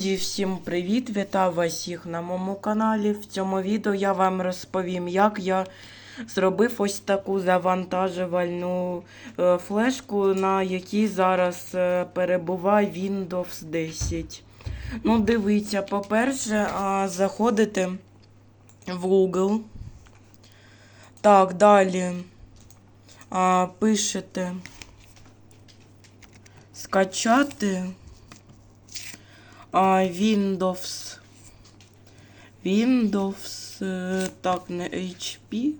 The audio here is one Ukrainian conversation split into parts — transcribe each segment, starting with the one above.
Друзі, Всім привіт! Вітаю вас всіх на моєму каналі. В цьому відео я вам розповім, як я зробив ось таку завантажувальну е, флешку, на якій зараз е, перебуває Windows 10. Ну, дивіться, по-перше, заходите в Google. Так, далі пишете скачати. Windows. Windows. е, Так, не HP.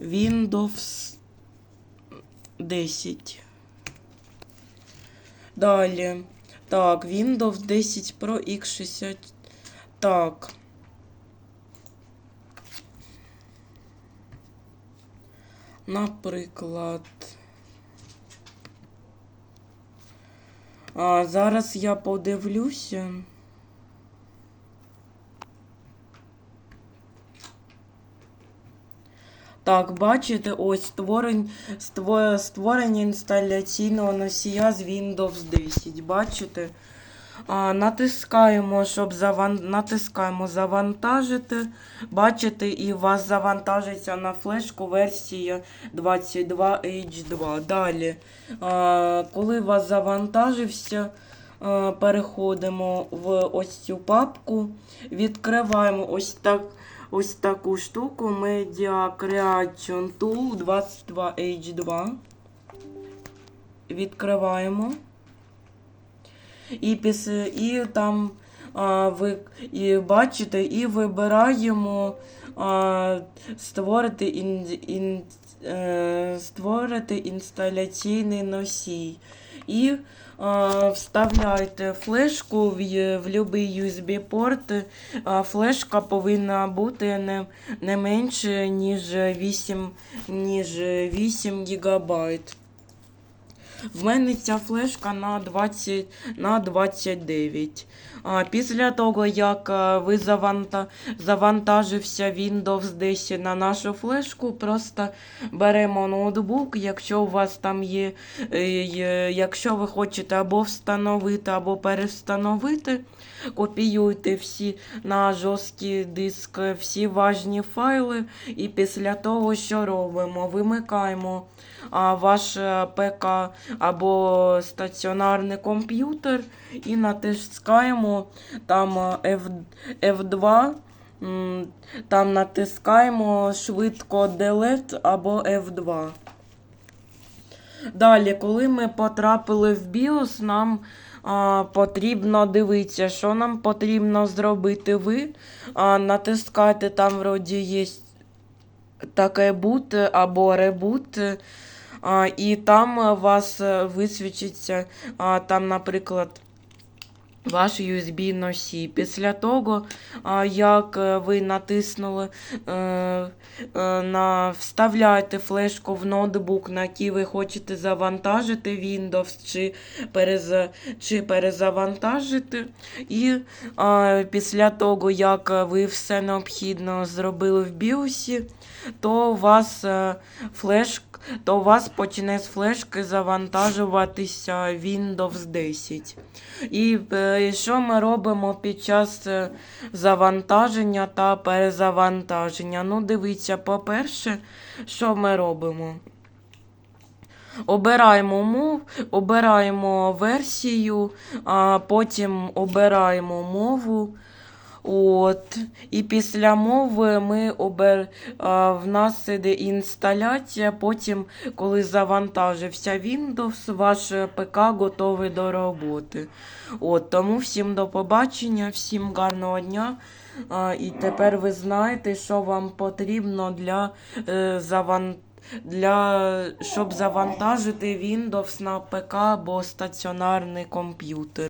Windows 10. Далі. Так, Windows 10 Pro X60. Так. Наприклад. А, зараз я подивлюся. Так, бачите, ось створень, ство- створення інсталяційного носія з Windows 10. Бачите? Натискаємо, щоб заван... натискаємо завантажити. Бачите, і у вас завантажиться на флешку версія 22H2. Далі, коли у вас завантажився, переходимо в ось цю папку, відкриваємо ось так. Ось таку штуку Media Creation Tool 22H2. Відкриваємо. І після і там а, ви і бачите, і вибираємо а, створити ін, ін, е, створити інсталяційний носій. І а, вставляйте флешку в, в будь-який USB-порт. Флешка повинна бути не, не менше, ніж 8, ніж 8 гігабайт. В мене ця флешка на 20 на 29. А, після того, як ви заванта, завантажився Windows 10 на нашу флешку, просто беремо ноутбук, якщо у вас там є, е, якщо ви хочете або встановити, або перестановити, копіюйте всі на жорсткий диск всі важні файли, і після того, що робимо, вимикаємо ваш е, ПК або стаціонарний комп'ютер і натискаємо там е, F, F2. Там натискаємо швидко Delete або F2. Далі, коли ми потрапили в BIOS, нам а, потрібно дивитися, що нам потрібно зробити ви. А, натискайте, там вроді є таке boot або ребут. І там у вас е, висвічиться, там, наприклад, ваш USB носій. Після того, як е, ви натиснули, е, е, на, вставляєте флешку в ноутбук, на який ви хочете завантажити Windows чи, перез, чи перезавантажити. І після того, як ви все необхідно зробили в BIOS, то у вас флешка то у вас почне з флешки завантажуватися Windows 10. І е, що ми робимо під час е, завантаження та перезавантаження? Ну, дивіться, по-перше, що ми робимо? Обираємо мов, обираємо версію, а потім обираємо мову. От. І після мови ми обер... а, в нас іде інсталяція. Потім, коли завантажився Windows, ваш ПК готовий до роботи. От. Тому всім до побачення, всім гарного дня. А, і тепер ви знаєте, що вам потрібно для е, завантаження. Для щоб завантажити Windows на ПК або стаціонарний комп'ютер.